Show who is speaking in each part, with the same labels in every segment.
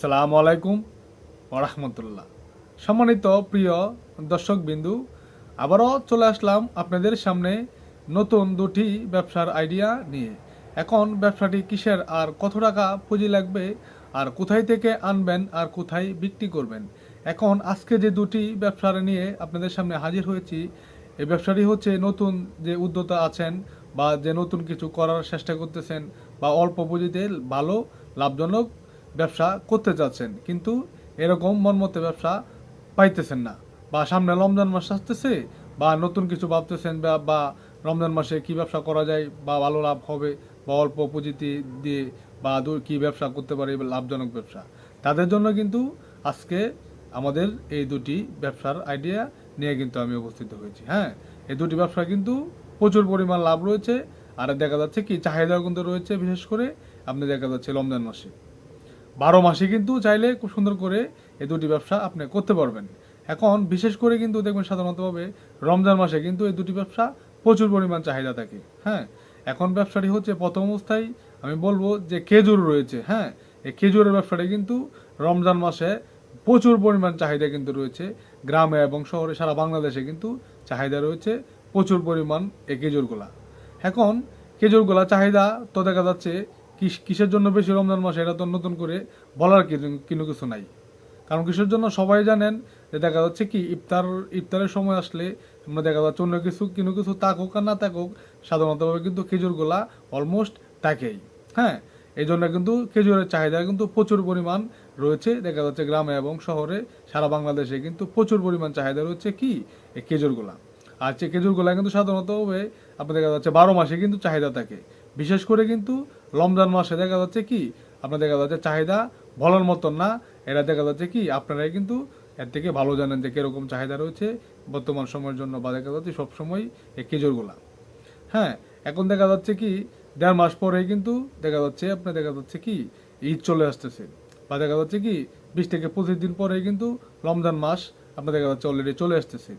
Speaker 1: সালাম আলাইকুম ওরহমতুল্লাহ সম্মানিত প্রিয় দর্শক বিন্দু আবারও চলে আসলাম আপনাদের সামনে নতুন দুটি ব্যবসার আইডিয়া নিয়ে। এখন ব্যবসাটি কিসের আর কত টাকা পুঁজি লাগবে, আর কোথায় থেকে আনবেন আর কোথায় বিক্রি করবেন? এখন আজকে যে দুটি ব্যবসার নিয়ে আপনাদের সামনে হাজির হয়েছি এই ব্যবসাটি হচ্ছে নতুন যে উদ্যোক্তা আছেন বা যে নতুন কিছু করার চেষ্টা করতেছেন বা অল্প পুঁজিতে ভালো, লাভজনক ব্যবসা করতে চাচ্ছেন, কিন্তু এরকম মনমতে ব্যবসা পাইতেছেন না বা সামনে রমজান মাস আসতেছে বা নতুন কিছু ভাবতেছেন বা বা রমজান মাসে কি ব্যবসা করা যায় বা ভালো লাভ হবে বা অল্প পুঁজিতে দিয়ে বা দূর কি ব্যবসা করতে পারে লাভজনক ব্যবসা। তাদের জন্য কিন্তু আজকে আমাদের এই দুটি ব্যবসার আইডিয়া নিয়ে কিন্তু আমি উপস্থিত হয়েছি হ্যাঁ? এই দুটি ব্যবসা কিন্তু প্রচুর পরিমাণ লাভ রয়েছে, আর দেখা যাচ্ছে কি চাহিদা কিন্তু রয়েছে, বিশেষ করে আপনি দেখা যাচ্ছে রমজান মাসে। বারো মাসে কিন্তু চাইলে খুব সুন্দর করে এই দুটি ব্যবসা আপনি করতে পারবেন। এখন বিশেষ করে কিন্তু দেখবেন সাধারণতভাবে রমজান মাসে কিন্তু এই দুটি ব্যবসা প্রচুর পরিমাণ চাহিদা থাকে হ্যাঁ? এখন ব্যবসাটি হচ্ছে প্রথম অবস্থায় আমি বলব যে খেজুর রয়েছে হ্যাঁ? এই খেজুরের ব্যবসাটি কিন্তু রমজান মাসে প্রচুর পরিমাণ চাহিদা কিন্তু রয়েছে। গ্রামে এবং শহরে সারা বাংলাদেশে কিন্তু চাহিদা রয়েছে প্রচুর পরিমাণ এই খেজুরগুলা। এখন খেজুরগুলা চাহিদা তো দেখা যাচ্ছে কিসের জন্য বেশি রমজান মাসে? এটা তো নতুন করে বলার কিছু- কোনো কিছু নাই। কারণ কিসের জন্য সবাই জানেন যে দেখা যাচ্ছে কি, ইফতার ইফতারের সময় আসলে আমরা দেখা যাচ্ছে অন্য কিছু কোনো কিছু তাকুক আর না তাকুক সাধারণতভাবে কিন্তু খেজুরগুলা অলমোস্ট তাকেই হ্যাঁ এই জন্য কিন্তু খেজুরের চাহিদা কিন্তু প্রচুর পরিমাণ রয়েছে। দেখা যাচ্ছে গ্রামে এবং শহরে, সারা বাংলাদেশে কিন্তু প্রচুর পরিমাণ চাহিদা রয়েছে কি, এই খেজুরগুলা। আর যে খেজুরগুলা কিন্তু সাধারণতভাবে, আপনার দেখা যাচ্ছে বারো মাসে কিন্তু চাহিদা থাকে। বিশেষ করে কিন্তু রমজান মাসে দেখা যাচ্ছে কি, আপনার দেখা যাচ্ছে চাহিদা বলার মতন না, এরা দেখা যাচ্ছে কি, আপনারাই কিন্তু এর থেকে ভালো জানেন যে কীরকম চাহিদা রয়েছে বর্তমান সময়ের জন্য, বা দেখা যাচ্ছে সবসময় এই খেজুরগুলা। হ্যাঁ এখন দেখা যাচ্ছে কি, দেড় মাস পরে কিন্তু দেখা যাচ্ছে, আপনার দেখা যাচ্ছে কি, ঈদ চলে আসতেছে। বা দেখা যাচ্ছে কি, বিশ থেকে পঁচিশ দিন পরে কিন্তু রমজান মাস আপনার দেখা যাচ্ছে অলরেডি চলে আসতেছে।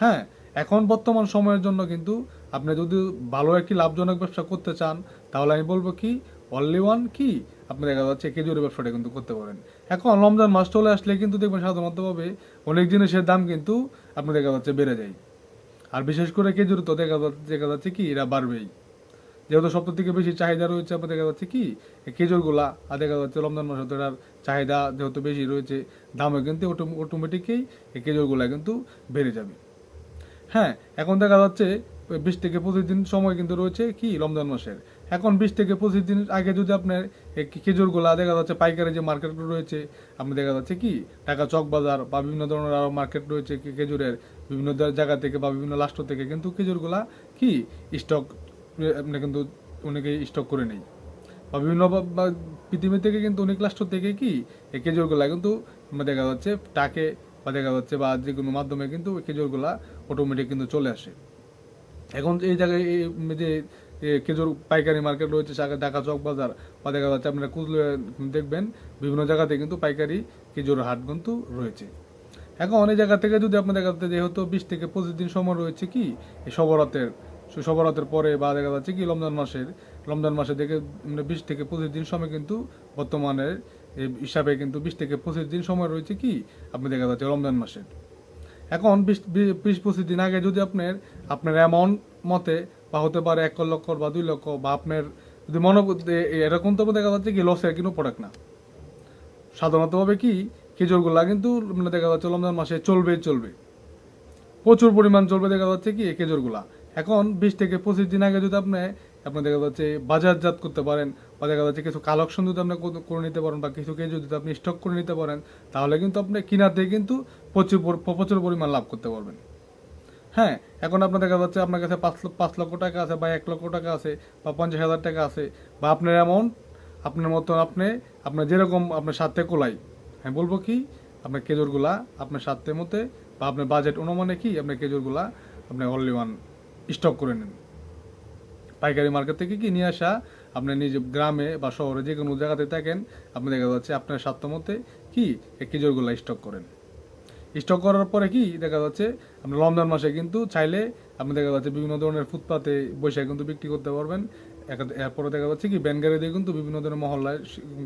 Speaker 1: হ্যাঁ এখন বর্তমান সময়ের জন্য কিন্তু আপনি যদি ভালো একটি লাভজনক ব্যবসা করতে চান তাহলে আমি বলব কি অনলি ওয়ান কি? আপনি দেখা যাচ্ছে খেজুরের ব্যবসাটা কিন্তু করতে পারেন। এখন রমজান মাস চলে আসলে কিন্তু দেখবেন সাধারণতভাবে অনেক জিনিসের দাম কিন্তু আপনি দেখা যাচ্ছে বেড়ে যায়। আর বিশেষ করে খেজুর তো দেখা যাচ্ছে দেখা যাচ্ছে কি, এরা বাড়বেই। যেহেতু সব থেকে বেশি চাহিদা রয়েছে আপনার দেখা যাচ্ছে কি খেজুরগুলা, আর দেখা যাচ্ছে রমজান মাসে এটার চাহিদা যেহেতু বেশি রয়েছে, দামও কিন্তু অটোমেটিকই এই খেজুরগুলা কিন্তু বেড়ে যাবে। হ্যাঁ এখন দেখা যাচ্ছে, বিশ থেকে পঁচিশ দিন সময় কিন্তু রয়েছে কি, রমজান মাসের। এখন বিশ থেকে পঁচিশ দিন আগে যদি আপনার খেজুরগুলা দেখা যাচ্ছে পাইকারি যে মার্কেটগুলো রয়েছে, আপনি দেখা যাচ্ছে কি, ঢাকা চক বাজার বা বিভিন্ন ধরনের আরও মার্কেট রয়েছে খেজুরের বিভিন্ন জায়গা থেকে বা বিভিন্ন রাষ্ট্র থেকে কিন্তু খেজুরগুলা কি স্টক আপনি কিন্তু অনেকেই স্টক করে নেই বা বিভিন্ন পৃথিবী থেকে কিন্তু অনেক রাষ্ট্র থেকে কি, এই খেজুরগুলা কিন্তু দেখা যাচ্ছে টাকে বা দেখা যাচ্ছে বা যে কোনো মাধ্যমে কিন্তু খেজুরগুলা অটোমেটিক কিন্তু চলে আসে। এখন এই জায়গায় এই যে খেজুর পাইকারি মার্কেট রয়েছে ঢাকা চক বাজার বা দেখা যাচ্ছে আপনারা খুঁজলে দেখবেন, বিভিন্ন জায়গাতে কিন্তু পাইকারি খেজুর হাট কিন্তু রয়েছে। এখন অনেক জায়গা থেকে যদি আপনার দেখা যাচ্ছে যেহেতু বিশ থেকে পঁচিশ দিন সময় রয়েছে কি, এই সবরাতের সবরাতের পরে বা দেখা যাচ্ছে কি, রমজান মাসের, রমজান মাসে দেখে মানে বিশ থেকে পঁচিশ দিন সময় কিন্তু বর্তমানের হিসাবে কিন্তু বিশ থেকে পঁচিশ দিন সময় রয়েছে কি, আপনি দেখা যাচ্ছে রমজান মাসের এখন বিশ বিশ পঁচিশ দিন আগে যদি আপনার আপনার অ্যামাউন্ট মতে বা হতে পারে এক লক্ষ বা দুই লক্ষ বা আপনার যদি মনে এরকম তো দেখা যাচ্ছে কি লসের কিন্তু প্রোডাক্ট না। সাধারণতভাবে কি খেজুরগুলা কিন্তু মানে দেখা যাচ্ছে রমজান মাসে চলবে চলবে। প্রচুর পরিমাণ চলবে দেখা যাচ্ছে কি খেজুরগুলা। এখন বিশ থেকে পঁচিশ দিন আগে যদি আপনি আপনি দেখা যাচ্ছে বাজারজাত করতে পারেন বা দেখা যাচ্ছে কিছু কালেকশন যদি আপনি করে নিতে পারেন বা কিছু কেজি যদি আপনি স্টক করে নিতে পারেন, তাহলে কিন্তু আপনি কিনাতে কিন্তু প্রচুর পর- প্রচুর পরিমাণ লাভ করতে পারবেন। হ্যাঁ এখন আপনার দেখা যাচ্ছে আপনার কাছে পাঁচ পাঁচ লক্ষ টাকা আছে বা এক লক্ষ টাকা আছে বা পঞ্চাশ হাজার টাকা আছে বা আপনার অ্যামাউন্ট আপনার মতন আপনি, আপনার যেরকম আপনার সাথে কোলাই। হ্যাঁ বলব কি, আপনার কেজুরগুলা আপনার সাথে মতে বা আপনার বাজেট অনুমানে কি, আপনার কেজুরগুলা আপনি অনলি ওয়ান স্টক করে নেন। পাইকারি মার্কেট থেকে কি নিয়ে আসা, আপনি নিজ গ্রামে বা শহরে যে কোনো জায়গাতে থাকেন আপনি দেখা যাচ্ছে আপনার স্বার্থ মতে কি, এই কেজুরগুলা স্টক করেন। স্টক করার পরে কি দেখা যাচ্ছে আপনি রমজান মাসে কিন্তু চাইলে আপনি দেখা যাচ্ছে বিভিন্ন ধরনের ফুটপাতে বসে কিন্তু বিক্রি করতে পারবেন। এরপরে দেখা যাচ্ছে কি ব্যানগাড়ি দিয়ে কিন্তু বিভিন্ন ধরনের মহল্লায়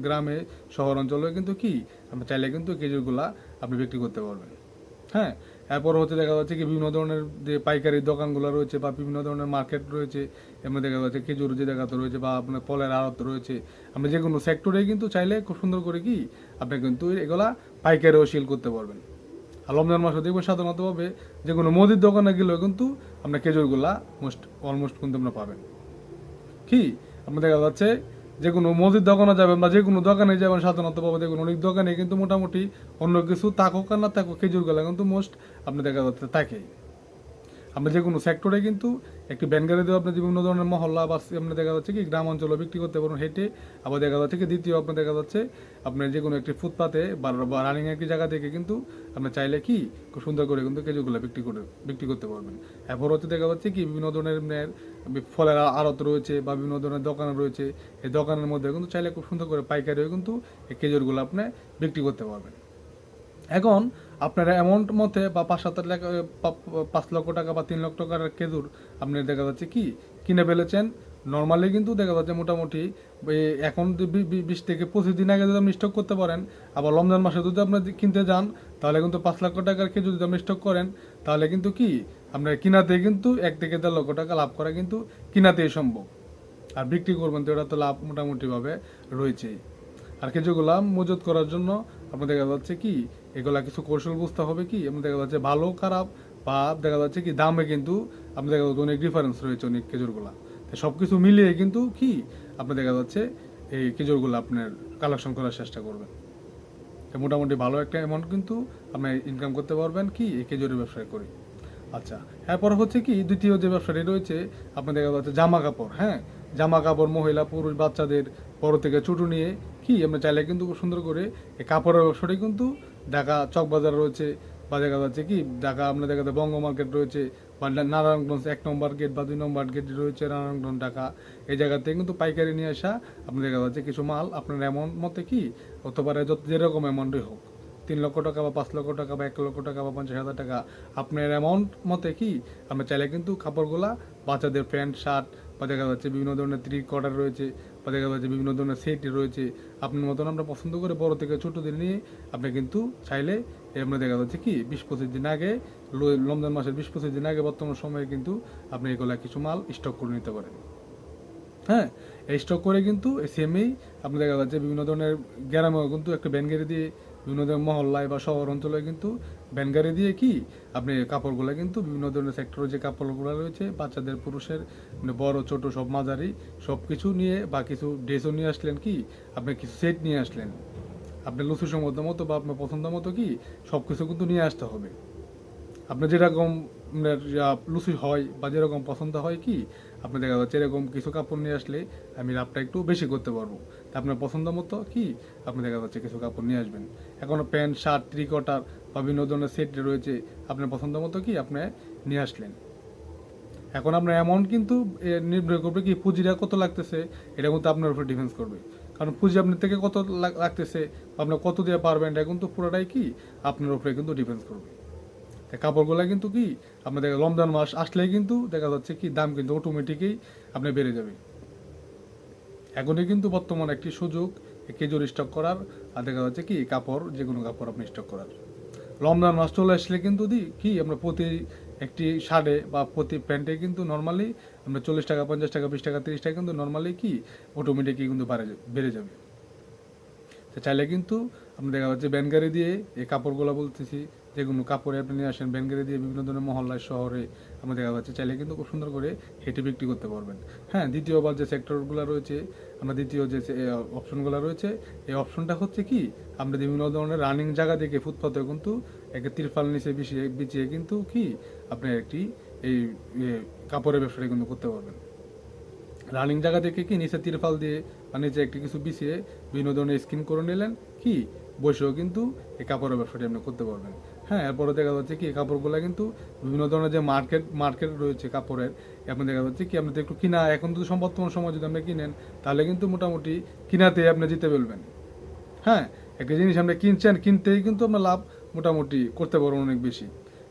Speaker 1: গ্রামে শহর অঞ্চলে কিন্তু কি, আপনি চাইলে কিন্তু খেজুরগুলা আপনি বিক্রি করতে পারবেন। হ্যাঁ এরপর হচ্ছে দেখা যাচ্ছে কি, বিভিন্ন ধরনের যে পাইকারি দোকানগুলো রয়েছে বা বিভিন্ন ধরনের মার্কেট রয়েছে, এমনি দেখা যাচ্ছে খেজুর যে জায়গাতে রয়েছে বা আপনার ফলের আড়ত রয়েছে, আপনি যে কোনো সেক্টরে কিন্তু চাইলে খুব সুন্দর করে কি, আপনি কিন্তু এগুলা পাইকারিও সেল করতে পারবেন। আর রমজান মাসে দেখবেন সাধারণতভাবে যে কোনো মুদির দোকানে গেলেও কিন্তু আপনার খেজুরগুলা মোস্ট অলমোস্ট কিন্তু আপনার পাবেন। কি? আপনার দেখা যাচ্ছে যে কোনো মুদির দোকানে যাবেন বা যে কোনো দোকানে যাবেন সাধারণত পাবে দেখুন অনেক দোকানে কিন্তু মোটামুটি অন্য কিছু থাকুক আর না থাকুক খেজুরগুলা কিন্তু মোস্ট আপনি দেখা যাচ্ছে থাকেই। আমরা যে কোনো সেক্টরে কিন্তু একটি ব্যানগাড়ি দিয়ে আপনি বিভিন্ন ধরনের মহল্লা বা আপনি দেখা যাচ্ছে কি গ্রাম অঞ্চলে বিক্রি করতে পারবেন হেঁটে। আবার দেখা যাচ্ছে কি দ্বিতীয় আপনার দেখা যাচ্ছে আপনার যে কোনো একটি ফুটপাতে বা রানিং একটি জায়গা থেকে কিন্তু আপনি চাইলে কি খুব সুন্দর করে কিন্তু কেজুগুলো বিক্রি করে, বিক্রি করতে পারবেন। এরপর হচ্ছে দেখা যাচ্ছে কি বিভিন্ন ধরনের ফলের আড়ত রয়েছে বা বিভিন্ন ধরনের দোকান রয়েছে, এই দোকানের মধ্যে কিন্তু চাইলে খুব সুন্দর করে পাইকারিও কিন্তু এই খেজুরগুলো আপনি বিক্রি করতে পারবেন। এখন আপনারা অ্যামাউন্ট মতে বা পাঁচ সাত লাখ পাঁচ লক্ষ টাকা বা তিন লক্ষ টাকার খেজুর আপনি দেখা যাচ্ছে কি কিনে ফেলেছেন। নর্মালি কিন্তু দেখা যাচ্ছে মোটামুটি এখন বিশ থেকে পঁচিশ দিন আগে যদি আপনি স্টক করতে পারেন, আবার রমজান মাসে যদি আপনি কিনতে যান, তাহলে কিন্তু পাঁচ লক্ষ টাকার খেজুর যদি আপনি স্টক করেন, তাহলে কিন্তু কি আপনার কিনাতে কিন্তু এক থেকে দেড় লক্ষ টাকা লাভ করা কিন্তু কিনাতেই সম্ভব। আর বিক্রি করবেন তো এটা তো লাভ মোটামুটিভাবে রয়েছেই। আর কিছুগুলা মজুত করার জন্য আপনার দেখা যাচ্ছে কি, এগুলা কিছু কৌশল বুঝতে হবে কি আপনার দেখা যাচ্ছে ভালো, খারাপ, বা দেখা যাচ্ছে কি, দামে কিন্তু আপনার দেখা যাচ্ছে অনেক ডিফারেন্স রয়েছে অনেক খেজুরগুলা। সব কিছু মিলিয়ে কিন্তু কি আপনার দেখা যাচ্ছে এই খেজুরগুলো আপনার কালেকশন করার চেষ্টা করবেন। মোটামুটি ভালো একটা অ্যামাউন্ট কিন্তু আপনি ইনকাম করতে পারবেন কি, এই খেজুরের ব্যবসায় করে। আচ্ছা এরপর হচ্ছে কি, দ্বিতীয় যে ব্যবসাটি রয়েছে আপনার দেখা যাচ্ছে জামা কাপড় হ্যাঁ? জামা কাপড় মহিলা, পুরুষ, বাচ্চাদের বড় থেকে ছোট নিয়ে কি আমরা চাইলে কিন্তু খুব সুন্দর করে এই কাপড়ের ব্যবসাটি কিন্তু ঢাকা চকবাজার রয়েছে বা দেখা যাচ্ছে কি? ঢাকা আপনার দেখা যাচ্ছে বঙ্গ মার্কেট রয়েছে, বা নারায়ণগঞ্জ এক নম্বর গেট বা দুই নম্বর গেট রয়েছে নারায়ণগঞ্জ, ঢাকা। এই জায়গাতে কিন্তু পাইকারি নিয়ে আসা আপনি দেখা যাচ্ছে কিছু মাল, আপনার অ্যামাউন্ট মতে কি? হতে পারে যত যেরকম অ্যামাউন্টই হোক, তিন লক্ষ টাকা বা পাঁচ লক্ষ টাকা বা এক লক্ষ টাকা বা পঞ্চাশ হাজার টাকা, আপনার অ্যামাউন্ট মতে কি? আমরা চাইলে কিন্তু কাপড়গুলা বাচ্চাদের প্যান্ট, শার্ট বা দেখা যাচ্ছে বিভিন্ন ধরনের থ্রি কোয়ার্টার রয়েছে বা দেখা যাচ্ছে বিভিন্ন ধরনের সেট রয়েছে। আপনার মতন আমরা পছন্দ করে বড় থেকে ছোটদের নিয়ে আপনি কিন্তু চাইলে আমরা দেখা যাচ্ছে কি, বিশ পঁচিশ দিন আগে রমজান মাসের বিশ পঁচিশ দিন আগে বর্তমান সময়ে কিন্তু আপনি এগুলা কিছু মাল স্টক করে নিতে পারেন। হ্যাঁ এই স্টক করে কিন্তু সেমেই আপনি দেখা যাচ্ছে বিভিন্ন ধরনের গ্রামেও কিন্তু একটা ব্যানগাড়ি দিয়ে বিভিন্ন ধরনের মহল্লায় বা শহর অঞ্চলে কিন্তু ব্যানগাড়ি দিয়ে কি আপনি কাপড়গুলো কিন্তু বিভিন্ন ধরনের সেক্টরে যে কাপড়গুলো রয়েছে, বাচ্চাদের, পুরুষের মানে বড়, ছোট সব মাঝারি সব কিছু নিয়ে বা কিছু ড্রেসও নিয়ে আসলেন কি? আপনি কিছু সেট নিয়ে আসলেন। আপনি লুচু সম্মত মতো বা আপনার পছন্দ মতো কি সব কিছু কিন্তু নিয়ে আসতে হবে। আপনার যেরকম আপনার ইয়া লুচি হয় বা যেরকম পছন্দ হয় কি, আপনি দেখা যাচ্ছে এরকম কিছু কাপড় নিয়ে আসলে আমি লাভটা একটু বেশি করতে পারব। আপনার পছন্দ মতো কি? আপনি দেখা যাচ্ছে কিছু কাপড় নিয়ে আসবেন। এখনও প্যান্ট, শার্ট থ্রি কোয়ার্টার বা বিভিন্ন ধরনের সেট রয়েছে। আপনার পছন্দ মতো কি? আপনি নিয়ে আসলেন। এখন আপনার অ্যামাউন্ট কিন্তু নির্ভর করবে কি পুঁজিটা কত লাগতেছে, এটা কিন্তু আপনার উপর ডিফেন্স করবে। কারণ পুঁজি আপনার থেকে কত লাগতেছে বা আপনি কত দিয়ে পারবেন, এটা কিন্তু পুরোটাই কি? আপনার উপরে কিন্তু ডিফেন্স করবে। তা কাপড়গুলো কিন্তু কি? আপনার দেখা, রমজান মাস আসলেই কিন্তু দেখা যাচ্ছে কি, দাম কিন্তু অটোমেটিকই আপনার বেড়ে যাবে। এখনই কিন্তু বর্তমানে একটি সুযোগ খেজুর স্টক করার, আর দেখা যাচ্ছে কি কাপড়, যে কোনো কাপড় আপনি স্টক করার। রমজান মাস চলে আসলে কিন্তু দি, কি, আমরা প্রতি একটি শার্টে বা প্রতি প্যান্টে কিন্তু নর্মালি আমরা চল্লিশ টাকা, পঞ্চাশ টাকা, বিশ টাকা, তিরিশ টাকা কিন্তু নর্মালি কি অটোমেটিকই কিন্তু বাড়ে, বেড়ে যাবে। তো চাইলে কিন্তু আপনি দেখা যাচ্ছে ব্যানগাড়ি দিয়ে এই কাপড়গুলো বলতেছি যে কোনো কাপড়ে আপনি নিয়ে আসেন, ব্যানগাড়ি দিয়ে বিভিন্ন ধরনের মহল্লায়, শহরে আমরা দেখা যাচ্ছে চাইলে কিন্তু খুব সুন্দর করে হেঁটে বিক্রি করতে পারবেন। হ্যাঁ দ্বিতীয়বার যে সেক্টরগুলো রয়েছে, আমরা দ্বিতীয় যে অপশনগুলো রয়েছে, এই অপশনটা হচ্ছে কি, আমরা বিভিন্ন ধরনের রানিং জায়গা থেকে ফুটপাতে কিন্তু একে তিরফাল নিচে বিছিয়ে বিছিয়ে কিন্তু কি, আপনি একটি এই কাপড়ের ব্যবসাটা কিন্তু করতে পারবেন। রানিং জায়গা থেকে কি নিচে তিরফাল দিয়ে বা নিচে একটি কিছু বিছিয়ে বিভিন্ন ধরনের স্কিন করে নিলেন? কি? বসেও কিন্তু এই কাপড়ের ব্যবসাটি আপনি করতে পারবেন। হ্যাঁ এরপরে দেখা যাচ্ছে কি, এই কাপড়গুলো কিন্তু বিভিন্ন ধরনের যে মার্কেট মার্কেট রয়েছে কাপড়ের আপনি দেখা যাচ্ছে কি, আপনি একটু কিনা, এখন তো বর্তমান সময় যদি আপনি কিনেন, তাহলে কিন্তু মোটামুটি কিনাতে আপনি জিতে ফেলবেন। হ্যাঁ একটা জিনিস আপনি কিনছেন, কিনতেই কিন্তু আপনার লাভ মোটামুটি করতে পারবেন অনেক বেশি।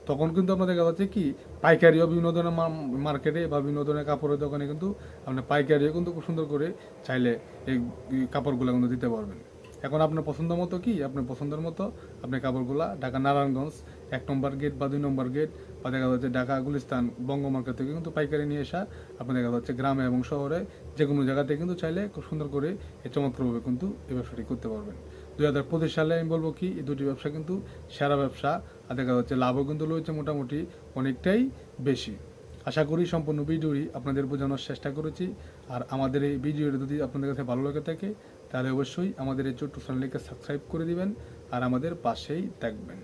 Speaker 1: তখন কিন্তু আপনাদের দেখা যাচ্ছে কি, পাইকারিও বিভিন্ন ধরনের মার্কেটে বা বিভিন্ন ধরনের কাপড়ের দোকানে কিন্তু আপনি পাইকারিও কিন্তু খুব সুন্দর করে চাইলে এই এই কাপড়গুলো কিন্তু দিতে পারবেন। এখন আপনার পছন্দ মতো কি? আপনার পছন্দের মতো আপনি কাপড়গুলা ঢাকা নারায়ণগঞ্জ, এক নম্বর গেট বা দুই নম্বর গেট বা দেখা যাচ্ছে ঢাকা গুলিস্তান বঙ্গ মার্কেট থেকে কিন্তু পাইকারি নিয়ে আসা আপনি দেখা যাচ্ছে গ্রামে এবং শহরে যে কোনো জায়গাতে কিন্তু চাইলে খুব সুন্দর করে এই চমৎকারভাবে কিন্তু এই ব্যবসাটি করতে পারবেন। দুই হাজার পঁচিশ সালে আমি বলব কি, এই দুটি ব্যবসা কিন্তু সেরা ব্যবসা। আর দেখা যাচ্ছে লাভও কিন্তু রয়েছে মোটামুটি অনেকটাই বেশি। আশা করি সম্পূর্ণ ভিডিওটি আপনাদের বোঝানোর চেষ্টা করেছি। আর আমাদের এই ভিডিওটি যদি আপনাদের কাছে ভালো লেগে থাকে, তাহলে অবশ্যই আমাদের এই ছোট্ট চ্যানেলকে সাবস্ক্রাইব করে দিবেন আর আমাদের পাশেই থাকবেন।